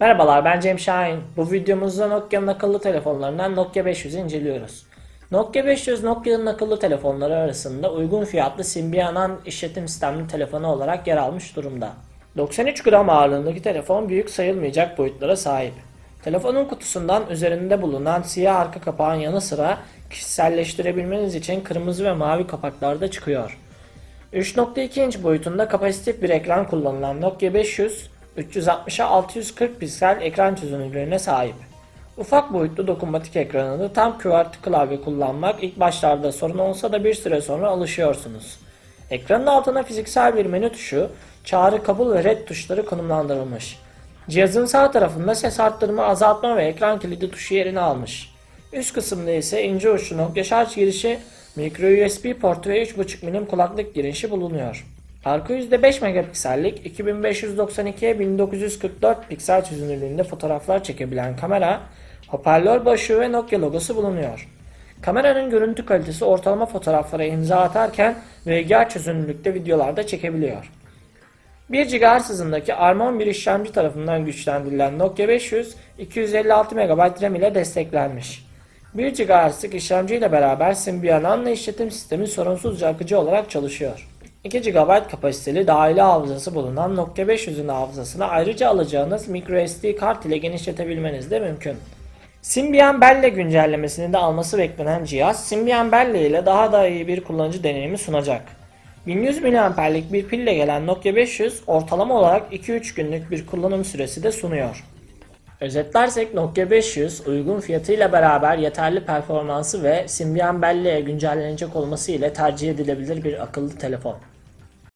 Merhabalar ben Cem Şahin. Bu videomuzda Nokia'nın akıllı telefonlarından Nokia 500'ü inceliyoruz. Nokia 500 Nokia'nın akıllı telefonları arasında uygun fiyatlı Symbian işletim sistemli telefonu olarak yer almış durumda. 93 gram ağırlığındaki telefon büyük sayılmayacak boyutlara sahip. Telefonun kutusundan üzerinde bulunan siyah arka kapağın yanı sıra kişiselleştirebilmeniz için kırmızı ve mavi kapaklar da çıkıyor. 3.2 inç boyutunda kapasitif bir ekran kullanılan Nokia 500, 360'a 640 piksel ekran çözünürlüğüne sahip. Ufak boyutlu dokunmatik ekranını tam QWERTY klavye kullanmak ilk başlarda sorun olsa da bir süre sonra alışıyorsunuz. Ekranın altına fiziksel bir menü tuşu, çağrı kabul ve red tuşları konumlandırılmış. Cihazın sağ tarafında ses arttırma, azaltma ve ekran kilidi tuşu yerini almış. Üst kısımda ise ince uçlu Nokia şarj girişi, micro USB portu ve 3.5 milim kulaklık girişi bulunuyor. Arka yüzde 5 megapiksellik 2592'ye 1944 piksel çözünürlüğünde fotoğraflar çekebilen kamera, hoparlör başlığı ve Nokia logosu bulunuyor. Kameranın görüntü kalitesi ortalama fotoğraflara imza atarken VGA çözünürlükte videolarda çekebiliyor. 1 GHz hızındaki ARM 11 işlemci tarafından güçlendirilen Nokia 500 256 MB RAM ile desteklenmiş. 1 GHz'lik işlemci ile beraber Symbian Anna işletim sistemi sorunsuzca akıcı olarak çalışıyor. 2 GB kapasiteli dahili hafızası bulunan Nokia 500'ün hafızasını ayrıca alacağınız microSD kart ile genişletebilmeniz de mümkün. Symbian Belle güncellemesini de alması beklenen cihaz Symbian Belle ile daha da iyi bir kullanıcı deneyimi sunacak. 1100 mAh'lik bir pille gelen Nokia 500 ortalama olarak 2-3 günlük bir kullanım süresi de sunuyor. Özetlersek Nokia 500 uygun fiyatıyla beraber yeterli performansı ve Symbian Belle'ye güncellenecek olması ile tercih edilebilir bir akıllı telefon.